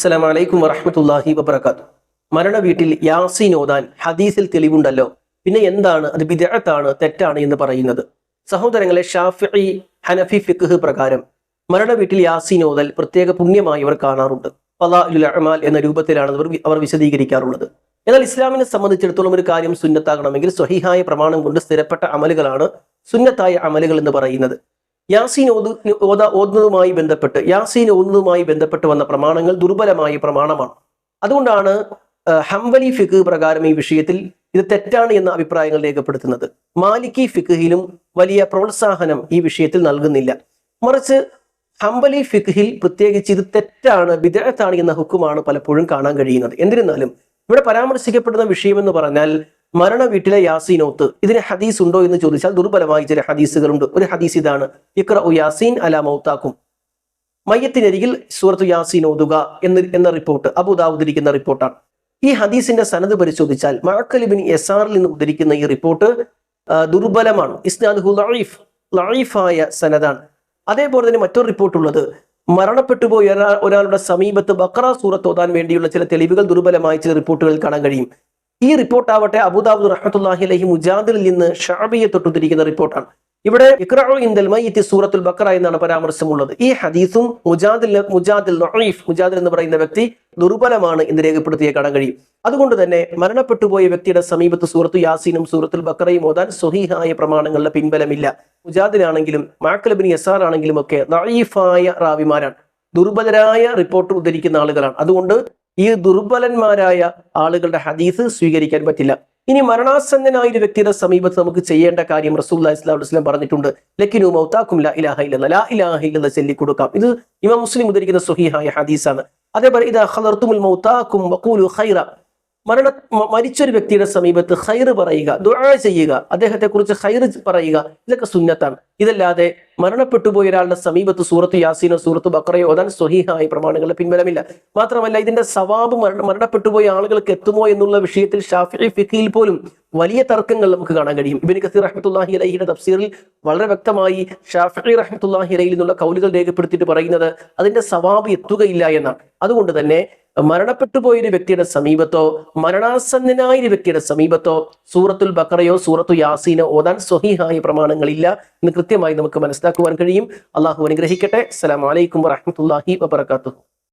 അസ്സലാമു അലൈക്കും വറഹ്മത്തുള്ളാഹി വബർക്കാത്തു മരണ വീട്ടിൽ യാസീൻ ഓതാൻ ഹദീസിൽ തെളിവുണ്ടല്ലോ. പിന്നെ എന്താണ്? അത് വിദഗ്ധാണ് തെറ്റാണ് എന്ന് പറയുന്നത്. സഹോദരങ്ങളെ ഷാഫി ഹനഫി ഫിഖ് പ്രകാരം മരണ വീട്ടിൽ യാസീൻ ഓതൽ പ്രത്യേക പുണ്യമായി അവർ കാണാറുണ്ട്. പലാൽ എന്ന രൂപത്തിലാണ് അവർ വിശദീകരിക്കാറുള്ളത്. എന്നാൽ ഇസ്ലാമിനെ സംബന്ധിച്ചിടത്തോളം ഒരു കാര്യം സുന്നത്താകണമെങ്കിൽ സ്വഹിഹായ പ്രമാണം കൊണ്ട് സ്ഥിരപ്പെട്ട അമലുകളാണ് സുന്നത്തായ അമലുകൾ എന്ന് പറയുന്നത്. യാസീൻ ഓത് ഓത ഓതുന്നതുമായി ബന്ധപ്പെട്ട് യാസീൻ ഓതുന്നതുമായി ബന്ധപ്പെട്ട് വന്ന പ്രമാണങ്ങൾ ദുർബലമായ പ്രമാണമാണ്. അതുകൊണ്ടാണ് ഹംവലി ഫിഖ് പ്രകാരം ഈ വിഷയത്തിൽ ഇത് തെറ്റാണ് എന്ന അഭിപ്രായങ്ങൾ രേഖപ്പെടുത്തുന്നത്. മാലിക്കി ഫിഖിലും വലിയ പ്രോത്സാഹനം ഈ വിഷയത്തിൽ നൽകുന്നില്ല. മറിച്ച് ഹംബലി ഫിഖിൽ പ്രത്യേകിച്ച് ഇത് തെറ്റാണ് വിദഗ്ധത്താണ് എന്ന ഹുക്കുമാണ് പലപ്പോഴും കാണാൻ കഴിയുന്നത്. എന്നിരുന്നാലും ഇവിടെ പരാമർശിക്കപ്പെടുന്ന വിഷയം എന്ന് പറഞ്ഞാൽ മരണ വീട്ടിലെ യാസീനോത്ത് ഇതിന് ഹദീസ് ഉണ്ടോ എന്ന് ചോദിച്ചാൽ ദുർബലമായി ചില ഹദീസുകളുണ്ട്. ഒരു ഹദീസ് ഇതാണ്. ഇക്ര യാസീൻ അല മൗത്താക്കും. മയ്യത്തിനരികിൽ സൂറത്ത് യാസീൻ ഓതുക എന്ന് എന്ന റിപ്പോർട്ട് അബുദാവുദ്ധരിക്കുന്ന റിപ്പോർട്ടാണ്. ഈ ഹദീസിന്റെ സനത് പരിശോധിച്ചാൽ മഴക്കലിബിൻ എസ്ആറിൽ നിന്ന് ഉദ്ധരിക്കുന്ന ഈ റിപ്പോർട്ട് ദുർബലമാണ്. ഇസ്നാദ് ലൈഫ് ലൈഫായ സനദാണ്. അതേപോലെ തന്നെ മറ്റൊരു റിപ്പോർട്ടുള്ളത് മരണപ്പെട്ടുപോയ ഒരാ- ഒരാളുടെ സമീപത്ത് ബക്ര സൂറത്ത് ഓതാൻ വേണ്ടിയുള്ള ചില തെളിവുകൾ ദുർബലമായ ചില റിപ്പോർട്ടുകൾ കാണാൻ കഴിയും. ഈ റിപ്പോർട്ട് ആവട്ടെ അബുദാബുദ് റഹ്മത്തുല്ലാഹി അലഹി മുജാദിൽ നിന്ന് ഷാബിയെ തൊട്ടുതിരിക്കുന്ന റിപ്പോർട്ടാണ്. ഇവിടെ മയ്യത്തി സൂറത്തുൽ ബക്കറ എന്നാണ് പരാമർശമുള്ളത്. ഈ ഹദീസും മുജാദിൽ മുജാദിൽ ലഈഫ് മുജാദിൽ എന്ന് പറയുന്ന വ്യക്തി ദുർബലമാണ് എന്ന് രേഖപ്പെടുത്തിയ കാണാൻ കഴിയും. അതുകൊണ്ട് തന്നെ മരണപ്പെട്ടുപോയ വ്യക്തിയുടെ സമീപത്ത് സൂറത്തു യാസീനും സൂറത്തുൽ ബക്കറയും ഓതാൻ സ്വഹീഹായ പ്രമാണങ്ങളുടെ പിൻബലമില്ല. മുജാദിലാണെങ്കിലും മാക്കലബിൻ യസാർ ആണെങ്കിലും ഒക്കെ ലഈഫായ റാവിമാരാണ്. ദുർബലരായ റിപ്പോർട്ട് ഉദ്ധരിക്കുന്ന ആളുകളാണ്. അതുകൊണ്ട് ഈ ദുർബലന്മാരായ ആളുകളുടെ ഹദീസ് സ്വീകരിക്കാൻ പറ്റില്ല. ഇനി മരണാസന്നനായ ഒരു വ്യക്തിയുടെ സമീപത്ത് നമുക്ക് ചെയ്യേണ്ട കാര്യം ഇസ്ലാം വസ്ലം പറഞ്ഞിട്ടുണ്ട്. ലക്കിനു മൗത്താക്കും ലാ ഇലാഹ ഇല്ല ലാ ഇലാഹ കൊടുക്കാം ഇത് ഇമാം മുസ്ലിം ഉദ്ധരിക്കുന്ന സ്വഹീഹായ ഹദീസാണ്. അതേപോലെ ഇത് ഹലർത്തുമുൽ മൗത്താക്കും വഖൂലു ഖൈറ മരണ മരിച്ച മരിച്ചൊരു വ്യക്തിയുടെ സമീപത്ത് ഹൈർ പറയുക ദുആ ചെയ്യുക അദ്ദേഹത്തെ കുറിച്ച് ഹൈർ പറയുക ഇതൊക്കെ സുന്നത്താണ്. ഇതല്ലാതെ മരണപ്പെട്ടുപോയ ഒരാളുടെ സമീപത്ത് സൂറത്ത് യാസീനോ സൂറത്ത് ബക്കറയോ ഓതാൻ സ്വഹീഹായ പ്രമാണങ്ങളുടെ പിൻബലമില്ല. മാത്രമല്ല ഇതിന്റെ സവാബ് മരണ മരണപ്പെട്ടുപോയ ആളുകൾക്ക് എത്തുമോ എന്നുള്ള വിഷയത്തിൽ ഷാഫി ഫിഖിയിൽ പോലും വലിയ തർക്കങ്ങൾ നമുക്ക് കാണാൻ കഴിയും. ഇബിൻ കസീർ റഹ്മത്തുല്ലാഹി അലഹിയുടെ തഫ്സീറിൽ വളരെ വ്യക്തമായി ഷാഫി റഹ്മത്തുല്ലാഹി അലഹിയിൽ നിന്നുള്ള കൗലുകൾ രേഖപ്പെടുത്തിയിട്ട് പറയുന്നത് അതിന്റെ സവാബ് എത്തുകയില്ല എന്നാണ്. അതുകൊണ്ട് തന്നെ മരണപ്പെട്ടുപോയ ഒരു വ്യക്തിയുടെ സമീപത്തോ മരണാസന്നനായ ഒരു വ്യക്തിയുടെ സമീപത്തോ സൂറത്തുൽ ബക്കറയോ സൂറത്തു യാസീനോ ഓതാൻ സ്വഹീഹായ പ്രമാണങ്ങളില്ല എന്ന് കൃത്യമായി നമുക്ക് മനസ്സിലാക്കുവാൻ കഴിയും. അള്ളാഹു അനുഗ്രഹിക്കട്ടെ. അസ്സലാമു അലൈക്കും വറഹ്മത്തുള്ളാഹി വബറകാതുഹു.